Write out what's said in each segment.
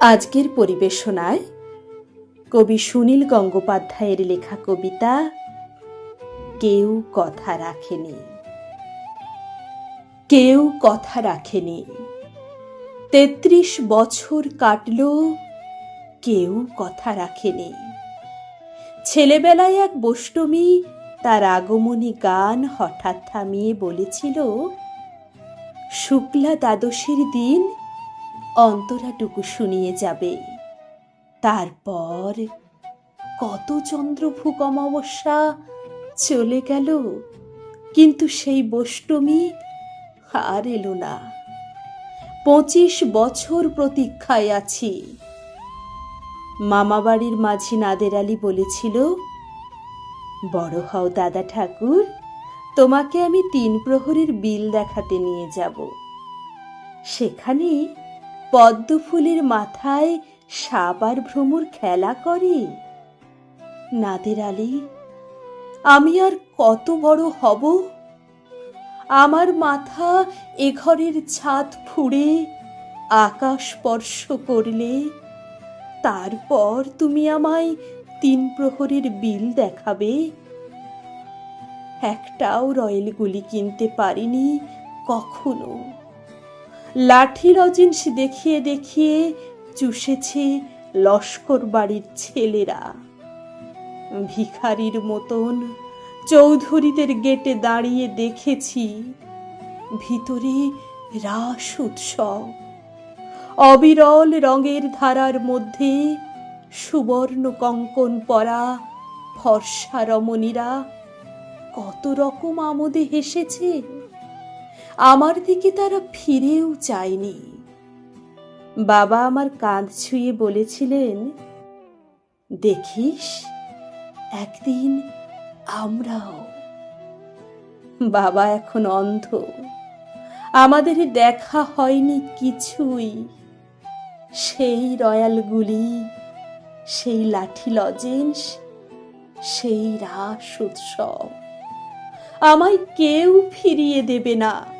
আজকের পরিবেশনায় কবি সুনীল গঙ্গোপাধ্যায়ের লেখা কবিতা কেউ কথা রাখেনি। কেউ কথা রাখেনি। তেত্রিশ বছর কাটল, কেউ কথা রাখেনি। ছেলেবেলায় এক বষ্টমী তার আগমনী গান হঠাৎ থামিয়ে বলেছিল, শুক্লা দ্বাদশীর দিন অন্তরাটুকু শুনিয়ে যাবে। তারপর কত চন্দ্রভূক অমাবস্যা চলে গেল, কিন্তু সেই বষ্টমী আর এলো না। পঁচিশ বছর প্রতীক্ষায় আছি। মামাবাড়ির মাঝি নাদের আলী বলেছিল, বড় হও দাদা ঠাকুর, তোমাকে আমি তিন প্রহরের বিল দেখাতে নিয়ে যাব। সেখানে পদ্ম ফুলের মাথায় সাবার ভ্রমর খেলা করে? নাদের আলী, আমি আর কত বড় হব? আমার মাথা এ ঘরের ছাদ ফুঁড়ে আকাশ স্পর্শ করলে, তারপর তুমি আমায় তিন প্রহরের বিল দেখাবে? একটাও রয়েল গুলি কিনতে পারিনি কখনো। লাঠি লজেন্স দেখিয়ে দেখিয়ে চুষেছে লস্কর বাড়ির ছেলেরা। ভিখারির মতন চৌধুরীদের গেটে দাঁড়িয়ে দেখেছি, ভিতরে রাস উৎসব। অবিরল রঙের ধারার মধ্যে সুবর্ণ কঙ্কন পরা ফর্সা রমণীরা কত রকম আমোদে হেসেছে। আমার দিকে তারা ফিরেও চায়নি। বাবা আমার কাঁধ ছুঁয়ে বলেছিলেন, দেখিস, একদিন আমরাও। বাবা এখন অন্ধ। আমাদের দেখা হয়নি কিছুই। সেই রয়্যালগুলি সেই লাঠি লজেন্স, সেই রাস উৎসব। আমায় কেউ ফিরিয়ে দেবে না।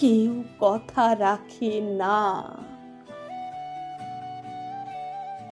কেউ কথা রাখে না।